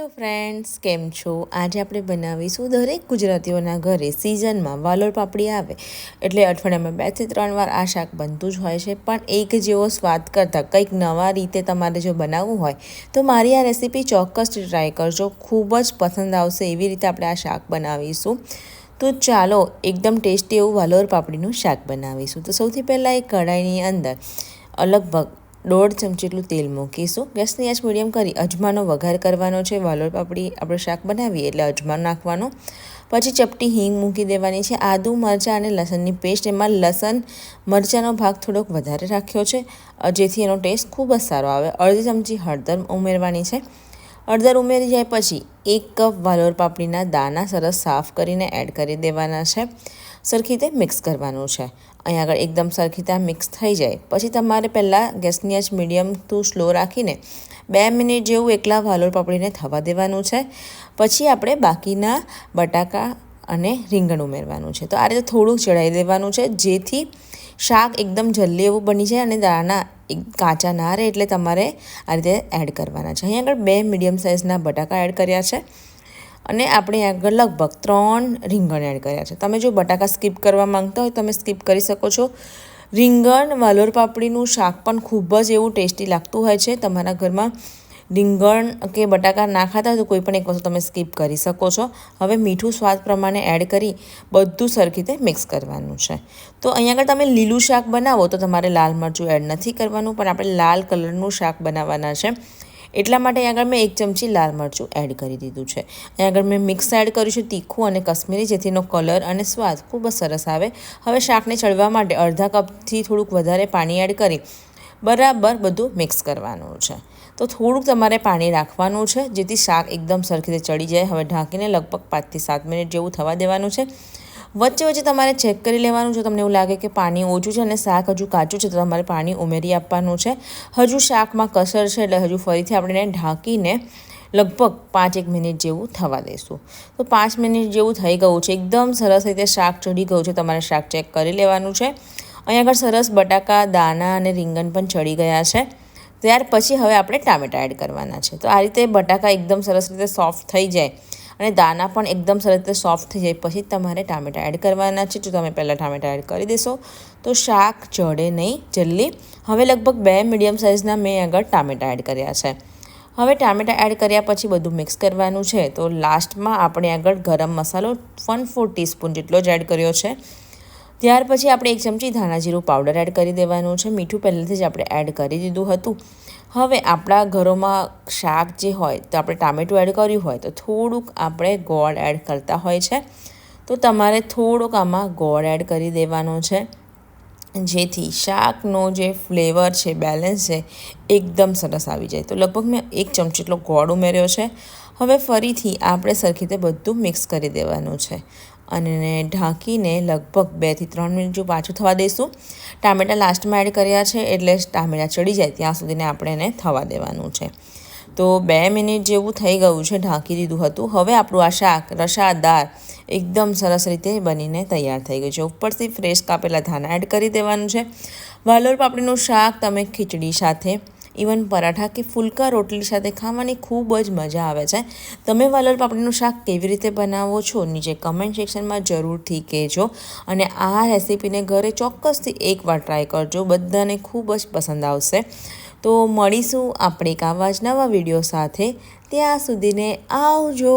Hello friends, કેમ છો? આજે આપણે બનાવીશું દરેક ગુજરાતીઓના ઘરે સિઝનમાં વાલોર પાપડી આવે. એટલે અઠવાડિયામાં બેથી ત્રણ વાર આ શાક બનતું જ હોય છે. પણ એક જેવો સ્વાદ કરતાં કંઈક નવા રીતે તમારે જો બનાવવું હોય, તો મારી આ રેસીપી ચોક્કસ ટ્રાય કરજો. ખૂબ જ પસંદ આવશે એવી રીતે આપણે આ શાક બનાવીશું. તો ચાલો, એકદમ ટેસ્ટી એવું વાલોર પાપડીનું શાક બનાવીશું. તો સૌથી પહેલાં એક કઢાઈની અંદર લગભગ દોઢ ચમચી જેટલું તેલ મૂકીશું. ગેસની આંચ મીડિયમ કરી અજમાનો વઘાર કરવાનો છે. વાલોર પાપડી આપણે શાક બનાવીએ એટલે અજમાનો નાખવાનો. પછી ચપટી હિંગ મૂકી દેવાની છે. આદુ, મરચાં અને લસણની પેસ્ટ. એમાં લસણ, મરચાંનો ભાગ થોડોક વધારે રાખ્યો છે. જેથી એનો ટેસ્ટ ખૂબ જ સારો આવે. અડધી ચમચી હળદર ઉમેરવાની છે. હળદર ઉમેરી જાય પછી એક કપ વાલોર પાપડીના દાણા સરસ સાફ કરીને એડ કરી દેવાના છે. સરખી રીતે મિક્સ કરવાનું છે. અહીં આગળ એકદમ સરખી ત્યાં મિક્સ થઈ જાય. પછી તમારે પહેલાં ગેસની આંચ મીડિયમ ટુ સ્લો રાખીને બે મિનિટ જેવું એકલા વાલોર પપડીને થવા દેવાનું છે. પછી આપણે બાકીના બટાકા અને રીંગણ ઉમેરવાનું છે. તો આ રીતે થોડુંક ચડાવી દેવાનું છે, જેથી શાક એકદમ જલ્દી એવું બની જાય અને દાણા કાચા ના રહે એટલે તમારે આ રીતે એડ કરવાના છે. અહીં આગળ બે મીડિયમ સાઇઝના બટાકા એડ કર્યા છે. અને આપણે આગળ લગભગ ત્રણ રીંગણ એડ કર્યા છે. તમે જો બટાકા સ્કીપ કરવા માંગતા હોય, તમે સ્કીપ કરી શકો છો. રીંગણ, વાલોર પાપડીનું શાક પણ ખૂબ જ એવું ટેસ્ટી લાગતું હોય છે. તમારા ઘરમાં રીંગણ કે બટાકા ના ખાતા તો કોઈ પણ એક વસ્તુ તમે સ્કીપ કરી શકો છો. હવે મીઠું સ્વાદ પ્રમાણે એડ કરી બધું સરખી રીતે મિક્સ કરવાનું છે. તો અહીંયા આગળ તમે લીલું શાક બનાવો તો તમારે લાલ મરચું એડ નથી કરવાનું, પણ આપણે લાલ કલરનું શાક બનાવવાના છે. એટલા માટે આગળ મેં એક ચમચી લાલ મરચું એડ કરી દીધું છે. અહીં આગળ મેં મિક્સ એડ કર્યું છે તીખું અને કશ્મીરી જેથી એનો કલર અને સ્વાદ ખૂબ જ સરસ આવે. હવે શાકને ચડવા માટે અડધા કપથી થોડુંક વધારે પાણી એડ કરી બરાબર બધું મિક્સ કરવાનું છે. તો થોડુંક તમારે પાણી રાખવાનું છે, જેથી શાક એકદમ સરખી રીતે ચડી જાય. હવે ઢાંકીને લગભગ પાંચથી સાત મિનિટ જેવું થવા દેવાનું છે. વચ્ચે વચ્ચે તમારે ચેક કરી લેવાનું જો તમને એવું લાગે કે પાણી ઓછું છે અને શાક હજુ કાચું છે, તો તમારે પાણી ઉમેરી આપવાનું છે. હજુ શાકમાં કસર છે એટલે હજુ ફરીથી આપણે એને ઢાંકીને લગભગ પાંચ એક મિનિટ જેવું થવા દઈશું. તો પાંચ મિનિટ જેવું થઈ ગયું છે. એકદમ સરસ રીતે શાક ચડી ગયું છે. તમારે શાક ચેક કરી લેવાનું છે. અહીં આગળ સરસ બટાકા, દાણા અને રીંગણ પણ ચડી ગયા છે. ત્યાર પછી હવે આપણે ટામેટા એડ કરવાના છે. તો આ રીતે બટાકા એકદમ સરસ રીતે સોફ્ટ થઈ જાય. અને દાના પણ એકદમ સરસ રીતે સોફ્ટ થઈ જાય. પછી તમારે ટામેટાં એડ કરવાના છે. જો તમે પહેલાં ટામેટાં એડ કરી દેશો. તો શાક ચડે નહીં, જલ્દી. હવે લગભગ બે મીડિયમ સાઇઝના મેં આગળ ટામેટાં એડ કર્યા છે. હવે ટામેટાં એડ કર્યા પછી બધું મિક્સ કરવાનું છે. તો લાસ્ટમાં આપણે આગળ ગરમ મસાલો વન ફોર ટીસ્પૂન જેટલો જ એડ કર્યો છે. ત્યાર પછી આપણે એક ચમચી ધાણા જીરું પાવડર એડ કરી દેવાનું છે. મીઠું પહેલેથી જ આપણે એડ કરી દીધું હતું. હવે આપણા ઘરોમાં શાક જે હોય, તો આપણે ટામેટું એડ કર્યું હોય, તો થોડુંક આપણે ગોળ એડ કરતા હોય છે. તો તમારે થોડુંક આમાં ગોળ એડ કરી દેવાનો છે. જેથી શાકનો જે ફ્લેવર છે બેલેન્સ છે, એકદમ સરસ આવી જાય. તો લગભગ મેં એક ચમચી એટલો ગોળ ઉમેર્યો છે. હવે ફરીથી આપણે સરખી રીતે બધું મિક્સ કરી દેવાનું છે. અને ઢાંકીને લગભગ બેથી ત્રણ મિનિટ જો પાછું થવા દઈશું. ટામેટાં લાસ્ટમાં એડ કર્યા છે એટલે ટામેટાં ચડી જાય ત્યાં સુધીને આપણે એને થવા દેવાનું છે. તો બે મિનિટ જેવું થઈ ગયું છે ઢાંકી દીધું હતું. હવે આપણું આ શાક રસાદાર એકદમ સરસ રીતે બનીને તૈયાર થઈ ગયું છે. ઉપરથી ફ્રેશ કાપેલા ધાના એડ કરી દેવાનું છે. વાલોર પાપડીનું શાક તમે ખીચડી સાથે ઇવન પરાઠા કે ફુલકા રોટલી સાથે ખાવાની ખૂબ જ મજા આવે છે. તમે વાલર પાપડીનું શાક કેવી રીતે બનાવો છો નીચે કમેન્ટ સેક્શનમાં જરૂરથી કહેજો. અને આ રેસીપીને ઘરે ચોક્કસથી એકવાર ટ્રાય કરજો, બધાને ખૂબ જ પસંદ આવશે. તો મળીશું આપણે એક આવા જ નવા વીડિયો સાથે. ત્યાં સુધીને આવજો.